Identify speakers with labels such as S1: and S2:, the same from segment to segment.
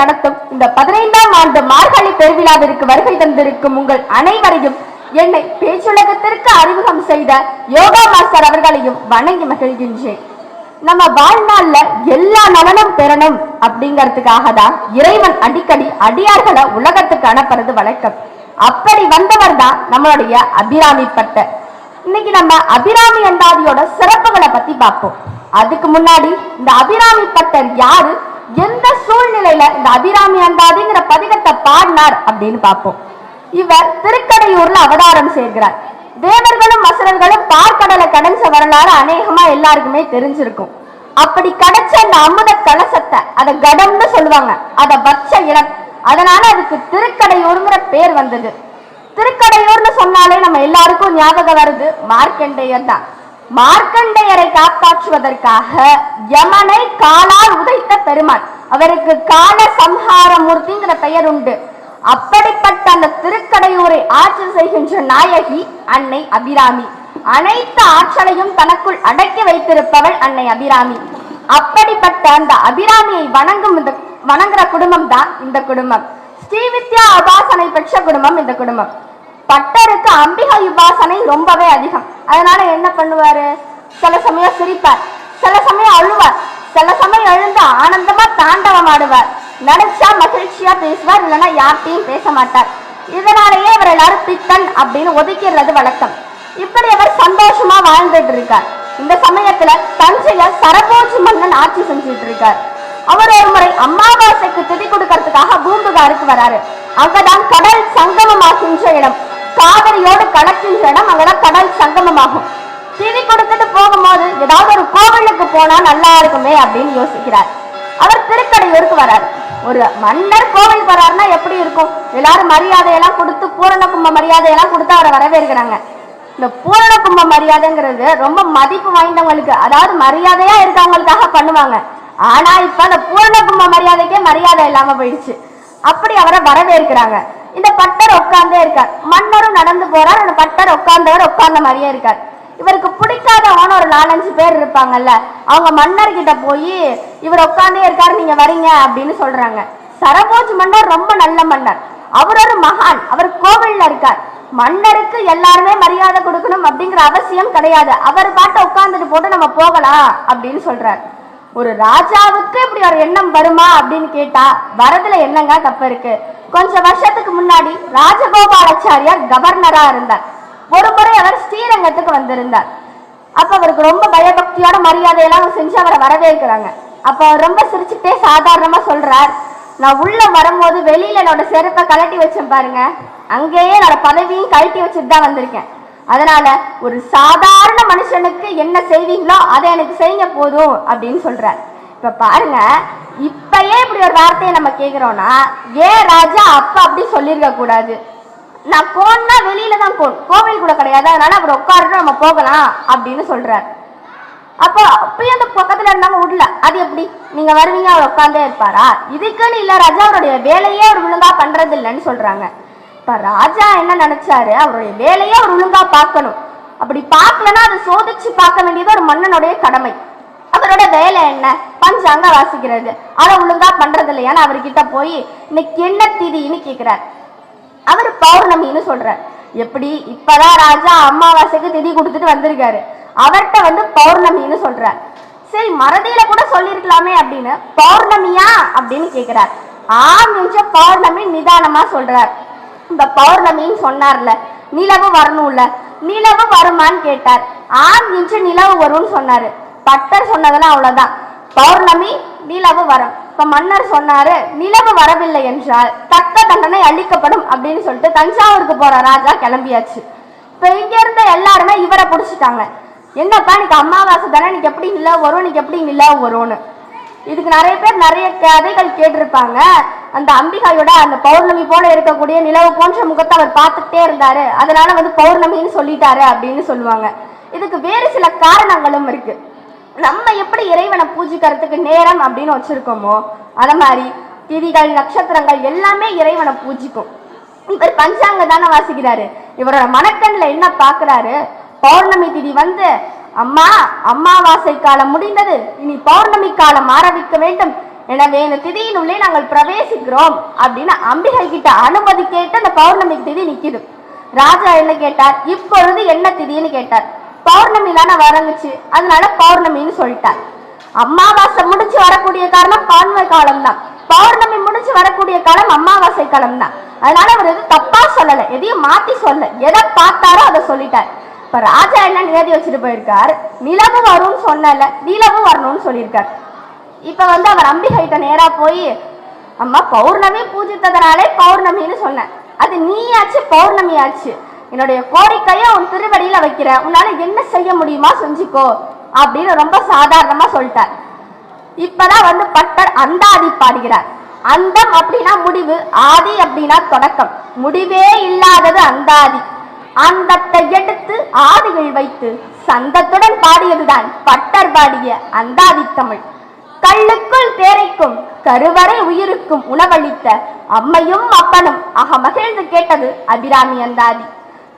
S1: நடத்தும் இந்த பதினைந்தாம் ஆண்டு மார்கழி பெருவிழாவிற்கு வருகை தந்திருக்கும் உங்கள் அனைவரையும் என்னை பேச்சுலகத்திற்கு அறிமுகம் செய்த யோகா மாஸ்டர் அவர்களையும் வணங்கி மகிழ்கின்றேன் நம்ம வாழ்நாள்ல எல்லா நலனும் பெறணும் அப்படிங்கறதுக்காக தான் இறைவன் அடிக்கடி அடியார்களை உலகத்துக்கு அனுப்புறது வழக்கம் அப்படி வந்தவர் தான் நம்மளுடைய அபிராமி பட்ட இன்னைக்கு நம்ம அபிராமி அண்டாதியோட சிறப்புகளை பத்தி பார்ப்போம் அதுக்கு முன்னாடி இந்த அபிராமி பட்டர் யாரு எந்த சூழ்நிலையில இந்த அபிராமி அந்தாதிங்கிற பதிகத்தை பாடினார் அப்படின்னு பார்ப்போம் இவர் திருக்கடையூர்ல அவதாரம் சேர்கிறார் தேவர்களும் அசுரர்களும் பார்க்கடலை கடைஞ்ச வரலாறு அநேகமா எல்லாருக்குமே தெரிஞ்சிருக்கும் அப்படி கிடைச்ச அந்த அமுத கலசத்தை அதை கடம்னு சொல்லுவாங்க அதை வச்ச இடம் அதனால அதுக்கு திருக்கடையூருங்கிற பேர் வந்தது திருக்கடையூர்னு சொன்னாலே நம்ம எல்லாருக்கும் ஞாபகம் வருது மார்க்கண்டேயர் தான் மார்க்கண்டையரை காப்பாற்றுவதற்காக யமனை காலால் உதைத்த பெருமாள் அவருக்கு கால சம்ஹார மூர்த்திங்கிற பெயர் உண்டு அப்படிப்பட்ட அந்த திருக்கடையூரை ஆட்சி செய்கின்ற நாயகி அன்னை அபிராமி அனைத்து ஆற்றலையும் தனக்குள் அடக்கி வைத்திருப்பவள் அன்னை அபிராமி அப்படிப்பட்ட அந்த அபிராமியை வணங்கும் இந்த வணங்குற குடும்பம் தான் இந்த குடும்பம் ஸ்ரீவித்யா உபாசனை பெற்ற குடும்பம் இந்த குடும்பம் பட்டருக்கு அம்பிகை உபாசனை ரொம்பவே அதிகம் அதனால என்ன பண்ணுவாரு சில சமயம் சிரிப்பார் சில சமயம் அழுவார் சில சமயம் எழுந்து ஆனந்தமா தாண்டவம் ஆடுவார் நினைச்சா மகிழ்ச்சியா பேசுவார் இல்லைன்னா யார்கிட்டையும் பேச மாட்டார் இதனாலேயே அவர் எல்லாரும் பித்தன் அப்படின்னு ஒதுக்கிறது வழக்கம் இப்படி அவர் சந்தோஷமா வாழ்ந்துட்டு இருக்கார் இந்த சமயத்துல தஞ்சையில சரபோஜி மன்னன் ஆட்சி செஞ்சுட்டு இருக்கார் அவர் ஒரு முறை அம்மாவாசைக்கு திதி கொடுக்கறதுக்காக பூம்புகாருக்கு வராரு அங்கதான் கடல் சங்கமமாகின்ற இடம் காவிரியோடு இடம் அங்கெல்லாம் கடல் சங்கமமாகும் திவி கொடுத்துட்டு போகும்போது ஏதாவது ஒரு கோவிலுக்கு போனா நல்லா இருக்குமே அப்படின்னு யோசிக்கிறார் அவர் திருக்கடையூருக்கு வரார் ஒரு மன்னர் கோவில் வராருன்னா எப்படி இருக்கும் எல்லாரும் மரியாதையெல்லாம் கொடுத்து பூரண கும்ப மரியாதையெல்லாம் கொடுத்து அவரை வரவேற்கிறாங்க இந்த பூரண கும்ப மரியாதைங்கிறது ரொம்ப மதிப்பு வாய்ந்தவங்களுக்கு அதாவது மரியாதையா இருக்கவங்களுக்காக பண்ணுவாங்க ஆனா இப்ப அந்த பூரண கும்ப மரியாதைக்கே மரியாதை இல்லாம போயிடுச்சு அப்படி அவரை வரவேற்கிறாங்க இந்த பட்டர் உட்கார்ந்தே இருக்கார் மன்னரும் நடந்து போறார் அந்த பட்டர் உட்கார்ந்தவர் உட்கார்ந்த மாதிரியே இருக்கார் இவருக்கு பிடிக்காத ஆன ஒரு நாலஞ்சு பேர் இருப்பாங்கல்ல அவங்க மன்னர் கிட்ட போய் இவர் உட்காந்தே இருக்காரு நீங்க வரீங்க அப்படின்னு சொல்றாங்க சரபோஜ் மன்னர் ரொம்ப நல்ல மன்னர் அவர் ஒரு மகான் அவர் கோவில்ல இருக்கார் மன்னருக்கு எல்லாருமே மரியாதை கொடுக்கணும் அப்படிங்கிற அவசியம் கிடையாது அவர் பாட்டை உட்கார்ந்துட்டு போட்டு நம்ம போகலாம் அப்படின்னு சொல்றாரு ஒரு ராஜாவுக்கு இப்படி ஒரு எண்ணம் வருமா அப்படின்னு கேட்டா வரதுல என்னங்க தப்பு இருக்கு கொஞ்ச வருஷத்துக்கு முன்னாடி ராஜகோபாலாச்சாரியார் கவர்னரா இருந்தார் ஒரு முறை அவர் ஸ்ரீரங்கத்துக்கு வந்திருந்தார் அப்ப அவருக்கு ரொம்ப பயபக்தியோட மரியாதையெல்லாம் செஞ்சு அவரை வரவேற்கிறாங்க அப்ப அவர் ரொம்ப சிரிச்சுட்டே சாதாரணமா சொல்றார் நான் உள்ள வரும்போது வெளியில என்னோட செருப்பை கலட்டி வச்சேன் பாருங்க அங்கேயே என்னோட பதவியும் கழட்டி வச்சுட்டு தான் வந்திருக்கேன் அதனால ஒரு சாதாரண மனுஷனுக்கு என்ன செய்வீங்களோ அதை எனக்கு செய்ய போதும் அப்படின்னு சொல்றார் இப்ப பாருங்க இப்பயே இப்படி ஒரு வார்த்தையை நம்ம கேக்குறோம்னா ஏன் ராஜா அப்ப அப்படி சொல்லியிருக்க கூடாது நான் கோன்னா வெளியில தான் கோன் கோவில் கூட கிடையாது அதனால அவர் உட்காருன்னு நம்ம போகலாம் அப்படின்னு சொல்றாரு அப்போ அப்பயும் அந்த பக்கத்துல இருந்தாங்க விடல அது எப்படி நீங்க வருவீங்க அவர் உட்காந்தே இருப்பாரா இதுக்குன்னு இல்ல ராஜா அவருடைய வேலையே அவர் ஒழுங்கா பண்றது இல்லைன்னு சொல்றாங்க ராஜா என்ன நினைச்சாரு அவருடைய வேலையை அவர் ஒழுங்கா பார்க்கணும் அப்படி பார்க்கலன்னா அதை சோதிச்சு பார்க்க வேண்டியது ஒரு மன்னனுடைய கடமை அவரோட வேலை என்ன பஞ்சாங்க வாசிக்கிறது அதை ஒழுங்கா பண்றது இல்லையான்னு அவர்கிட்ட போய் இன்னைக்கு என்ன திதின்னு கேட்கிறார் அவர் பௌர்ணமின்னு சொல்றார் எப்படி இப்பதான் ராஜா அமாவாசைக்கு திதி கொடுத்துட்டு வந்திருக்காரு அவர்கிட்ட வந்து பௌர்ணமின்னு சொல்றார் சரி மறதியில கூட சொல்லியிருக்கலாமே அப்படின்னு பௌர்ணமியா அப்படின்னு கேட்கிறார் ஆம் என்ற பௌர்ணமி நிதானமா சொல்றார் இந்த பௌர்ணமின்னு சொன்னார்ல நிலவு வரணும்ல நிலவு வருமான்னு கேட்டார் ஆண் இன்று நிலவு வரும்னு சொன்னாரு பட்டர் சொன்னதெல்லாம் அவ்வளவுதான் பௌர்ணமி நிலவு வரும் இப்ப மன்னர் சொன்னாரு நிலவு வரவில்லை என்றால் தக்க தண்டனை அளிக்கப்படும் அப்படின்னு சொல்லிட்டு தஞ்சாவூருக்கு போற ராஜா கிளம்பியாச்சு இப்ப இங்க இருந்த எல்லாருமே இவரை பிடிச்சிட்டாங்க என்னப்பா நீக்கு அமாவாசை தானே நீக்கு எப்படி நிலவு வரும் நீக்கு எப்படி நிலவு வரும்னு இதுக்கு நிறைய பேர் நிறைய கதைகள் கேட்டிருப்பாங்க அந்த அம்பிகாயோட அந்த பௌர்ணமி போல இருக்கக்கூடிய நிலவு போன்ற முகத்தை அவர் பார்த்துட்டே இருந்தாரு அதனால வந்து பௌர்ணமின்னு சொல்லிட்டாரு அப்படின்னு சொல்லுவாங்க இதுக்கு வேறு சில காரணங்களும் இருக்கு நம்ம எப்படி இறைவனை பூஜிக்கிறதுக்கு நேரம் அப்படின்னு வச்சிருக்கோமோ அதை மாதிரி திதிகள் நட்சத்திரங்கள் எல்லாமே இறைவனை பூஜிக்கும் இவர் பஞ்சாங்க தானே வாசிக்கிறாரு இவரோட மனக்கண்ணில் என்ன பார்க்குறாரு பௌர்ணமி திதி வந்து அம்மா அம்மாவாசை காலம் முடிந்தது இனி பௌர்ணமி காலம் ஆரம்பிக்க வேண்டும் எனவே இந்த திதியின் உள்ளே நாங்கள் பிரவேசிக்கிறோம் அப்படின்னு அம்பிகை கிட்ட அனுமதி கேட்டு அந்த பௌர்ணமி திதி நிற்கிது ராஜா என்ன கேட்டார் இப்பொழுது என்ன திதின்னு கேட்டார் பௌர்ணமி தானே வரங்குச்சு அதனால பௌர்ணமின்னு சொல்லிட்டார் அமாவாசை முடிச்சு வரக்கூடிய காரணம் பான்மை காலம் தான் பௌர்ணமி முடிச்சு வரக்கூடிய காலம் அமாவாசை காலம் தான் அதனால அவர் எதுவும் தப்பா சொல்லலை எதையும் மாத்தி சொல்ல எதை பார்த்தாரோ அதை சொல்லிட்டார் இப்ப ராஜா என்ன நிகழ்த்தி வச்சுட்டு போயிருக்கார் நிலவு வரும்னு சொன்னல நிலவு வரணும்னு சொல்லியிருக்காரு இப்போ வந்து அவர் அம்பிகைட்ட நேராக போய் அம்மா பௌர்ணமி பூஜித்ததுனாலே பௌர்ணமின்னு சொன்னேன் அது நீயாச்சு பௌர்ணமியாச்சு என்னுடைய கோரிக்கையை உன் திருவடியில வைக்கிற உன்னால் என்ன செய்ய முடியுமா செஞ்சுக்கோ அப்படின்னு ரொம்ப சாதாரணமாக சொல்லிட்டார் இப்பதான் வந்து பட்டர் அந்த ஆதி பாடுகிறார் அந்தம் அப்படின்னா முடிவு ஆதி அப்படின்னா தொடக்கம் முடிவே இல்லாதது அந்தாதி அந்தத்தை எடுத்து ஆதிகள் வைத்து சந்தத்துடன் பாடியதுதான் பட்டர் பாடிய அந்தாதி தமிழ் கல்லுக்குள் தேரைக்கும் கருவறை உயிருக்கும் உணவளித்த அம்மையும் அப்பனும் அக மகிழ்ந்து கேட்டது அபிராமி அந்தாதி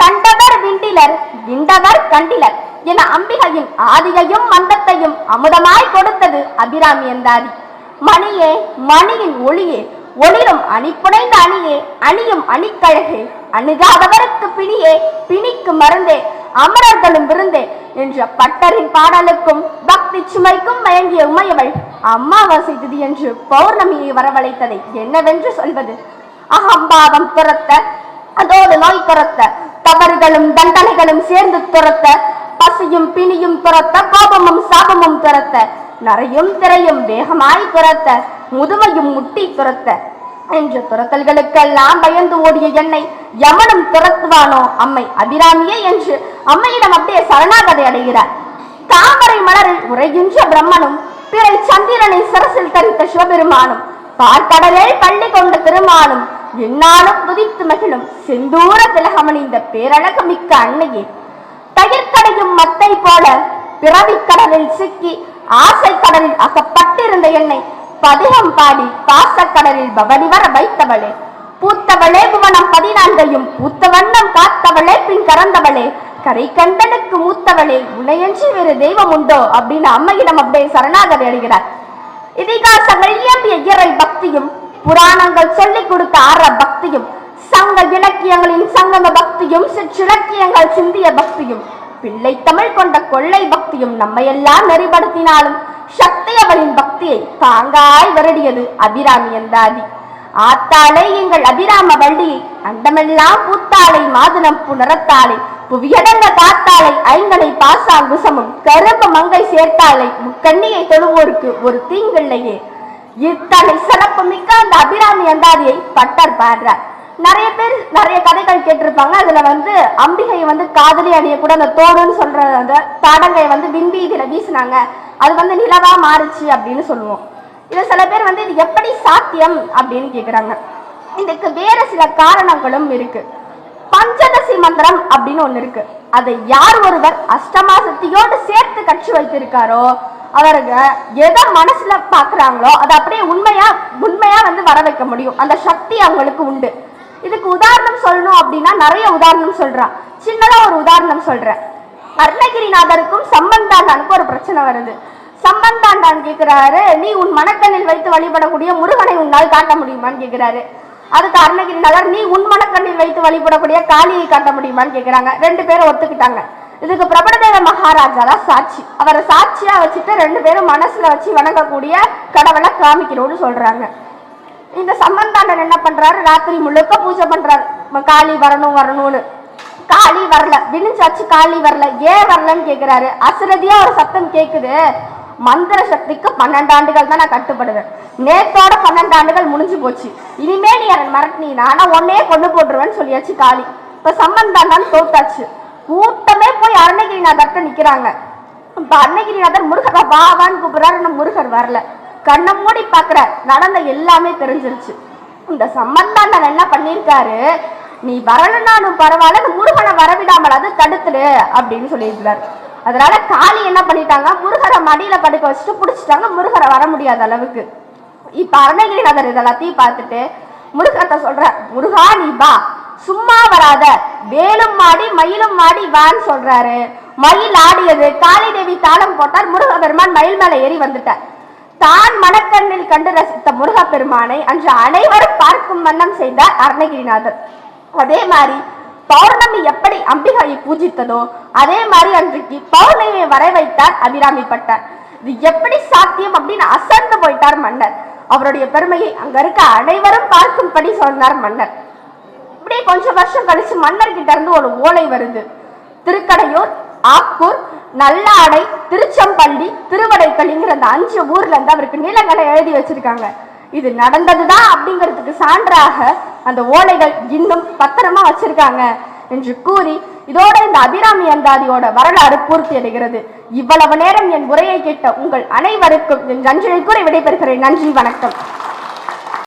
S1: கண்டவர் விண்டிலர் விண்டவர் கண்டிலர் என அம்பிகையின் ஆதியையும் மந்தத்தையும் அமுதமாய் கொடுத்தது அபிராமி அந்தாதி மணியே மணியின் ஒளியே ஒளிரும் அணி புனைந்த அணியே அணியும் அணிக்கழகே அணுகாதவருக்கு பிணியே பிணிக்கு மருந்தே அமரர்களும் விருந்தே என்ற பட்டரின் பாடலுக்கும் பக்தி சுமைக்கும் மயங்கிய உமையவள் அம்மாவாசை திதி என்று பௌர்ணமியை வரவழைத்ததை என்னவென்று சொல்வது அகம்பாவம் துரத்த அதோடு நோய் துரத்த தவறுகளும் தண்டனைகளும் சேர்ந்து துரத்த பசியும் பிணியும் துரத்த கோபமும் சாபமும் துரத்த நரையும் திரையும் வேகமாய் துரத்த முதுமையும் முட்டி துரத்த என்று துரத்தல்களுக்கெல்லாம் பயந்து ஓடிய என்னை யமனும் துரத்துவானோ அம்மை அபிராமியே என்று அம்மையிடம் அப்படியே சரணாகதை அடைகிறார் தாமரை மலரில் உரைகின்ற பிரம்மனும் பிறை சந்திரனை சரசில் தரித்த சிவபெருமானும் பார்க்கடலே பள்ளி கொண்ட பெருமானும் என்னாலும் புதித்து மகிழும் செந்தூர திலகமணிந்த பேரழகு மிக்க அன்னையே தயிர்கடையும் மத்தை போல பிறவி கடலில் சிக்கி ஆசை கடலில் அகப்பட்டிருந்த என்னை பதிகம் பாடி பாசக்கடலில் பவனி வர வைத்தவளே பூத்தவளே புவனம் பதினான்கையும் பூத்த வண்ணம் காத்தவளே பின் கறந்தவளே கரை கண்டனுக்கு மூத்தவளே உனையஞ்சி வேறு தெய்வம் உண்டோ அப்படின்னு அம்மையிடம் அப்படியே சரணாக வேடுகிறார் இதிகாச இயம்பிய இறை பக்தியும் புராணங்கள் சொல்லிக் கொடுத்த ஆற பக்தியும் சங்க இலக்கியங்களின் சங்கம பக்தியும் சிற்றிலக்கியங்கள் சிந்திய பக்தியும் பிள்ளை தமிழ் கொண்ட கொள்ளை பக்தியும் நம்மையெல்லாம் நெறிப்படுத்தினாலும் சக்தி அவளின் பக்தியை தாங்காய் வருடியது அபிராமி எந்தாதி ஆத்தாலே எங்கள் அபிராம வள்ளியை அண்டமெல்லாம் பூத்தாலை மாதுளம் புணரத்தாலை புவியடங்க காத்தாலை ஐந்தனை பாசாங்குசமும் கரும்பு மங்கை சேர்த்தாலை முக்கண்ணியை தொழுவோருக்கு ஒரு தீங்கில்லையே இத்தனை சிறப்பு மிக்க அந்த அபிராமி அந்தாதியை பட்டர் பாடுறார் நிறைய பேர் நிறைய கேட்டிருப்பாங்க அதுல வந்து அம்பிகை வந்து காதலி அணிய கூட அந்த தோடுன்னு சொல்ற அந்த தாடங்கை வந்து விண்வீதியில வீசினாங்க அது வந்து நிலவா மாறுச்சு அப்படின்னு சொல்லுவோம் இது சில பேர் வந்து இது எப்படி சாத்தியம் அப்படின்னு கேக்குறாங்க இதுக்கு வேற சில காரணங்களும் இருக்கு பஞ்சதசி மந்திரம் அப்படின்னு ஒண்ணு இருக்கு அதை யார் ஒருவர் அஷ்டமா சக்தியோடு சேர்த்து கட்சி வைத்திருக்காரோ அவருங்க எதை மனசுல பாக்குறாங்களோ அதை அப்படியே உண்மையா உண்மையா வந்து வர வைக்க முடியும் அந்த சக்தி அவங்களுக்கு உண்டு இதுக்கு உதாரணம் சொல்லணும் அப்படின்னா நிறைய உதாரணம் சொல்றான் சின்னதா ஒரு உதாரணம் சொல்றேன் அருணகிரிநாதருக்கும் சம்பந்தாண்டானுக்கும் ஒரு பிரச்சனை வருது சம்பந்தாண்டான் கேட்கிறாரு நீ உன் மனக்கண்ணில் வைத்து வழிபடக்கூடிய முருகனை உன்னால் காட்ட முடியுமான்னு கேட்கிறாரு அதுக்கு அருணகிரிநாதர் நீ உன் மனக்கண்ணில் வைத்து வழிபடக்கூடிய காளியை காட்ட முடியுமான்னு கேட்கிறாங்க ரெண்டு பேரும் ஒத்துக்கிட்டாங்க இதுக்கு பிரபலதேவ தான் சாட்சி அவரை சாட்சியா வச்சுட்டு ரெண்டு பேரும் மனசுல வச்சு வணங்கக்கூடிய கடவுளை காமிக்கணும்னு சொல்றாங்க இந்த சம்பந்தாண்டன் என்ன பண்றாரு ராத்திரி முழுக்க பூஜை பண்றாரு காளி வரணும் வரணும்னு காளி வரல விழிஞ்சாச்சு காளி வரல ஏன் வரலன்னு கேக்குறாரு அசுரதியா ஒரு சத்தம் கேக்குது மந்திர சக்திக்கு பன்னெண்டு ஆண்டுகள் தான் நான் கட்டுப்படுவேன் நேத்தோட பன்னெண்டு ஆண்டுகள் முடிஞ்சு போச்சு இனிமே நீ அவன் மிரட்டினா நான் ஒன்னே கொண்டு போட்டுருவேன்னு சொல்லியாச்சு காளி இப்ப சம்பந்தாண்டான்னு தோத்தாச்சு கூட்டமே போய் அருணகிரிநாதர்கிட்ட நிக்கிறாங்க இப்ப அருணகிரிநாதர் முருகர் வாவான்னு கூப்பிடுறாரு முருகர் வரல கண்ணை மூடி பார்க்குற நடந்த எல்லாமே தெரிஞ்சிருச்சு இந்த சம்பந்தாண்டர் என்ன பண்ணியிருக்காரு நீ வரலனாலும் பரவாயில்ல முருகனை வரவிடாமல் அது தடுத்துடு அப்படின்னு சொல்லியிருக்கிறார் அதனால காளி என்ன பண்ணிட்டாங்க முருகரை மடியில படுக்க வச்சுட்டு பிடிச்சிட்டாங்க முருகரை வர முடியாத அளவுக்கு இப்ப நகர் இதெல்லாத்தையும் பார்த்துட்டு முருகத்தை சொல்ற முருகா நீ பா சும்மா வராத வேலும் மாடி மயிலும் மாடி வான்னு சொல்றாரு மயில் ஆடியது காளி தேவி தாளம் போட்டார் முருகபெருமான் பெருமான் மயில் மேல ஏறி வந்துட்டார் தான் மனக்கண்ணில் கண்டு ரசித்த முருகப்பெருமானை அன்று அனைவரும் பார்க்கும் வண்ணம் செய்தார் அருணகிரிநாதர் அதே மாதிரி பௌர்ணமி எப்படி அம்பிகையை பூஜித்ததோ அதே மாதிரி அன்றைக்கு பௌர்ணமியை வரை வைத்தார் அபிராமி பட்டார் இது எப்படி சாத்தியம் அப்படின்னு அசந்து போயிட்டார் மன்னர் அவருடைய பெருமையை அங்க இருக்க அனைவரும் பார்க்கும்படி சொன்னார் மன்னர் இப்படியே கொஞ்சம் வருஷம் கழிச்சு மன்னர் கிட்ட இருந்து ஒரு ஓலை வருது திருக்கடையூர் ஆக்கூர் நல்லாடை திருச்சம்பள்ளி திருவடைப்பள்ளிங்கிற அந்த அஞ்சு ஊர்ல இருந்து அவருக்கு நிலங்களை எழுதி வச்சிருக்காங்க இது நடந்ததுதான் அப்படிங்கிறதுக்கு சான்றாக அந்த ஓலைகள் இன்னும் பத்திரமா வச்சிருக்காங்க என்று கூறி இதோட இந்த அபிராமி அந்தாதியோட வரலாறு பூர்த்தி அடைகிறது இவ்வளவு நேரம் என் உரையை கேட்ட உங்கள் அனைவருக்கும் என் நன்றியை கூறி விடைபெறுகிறேன் நன்றி வணக்கம்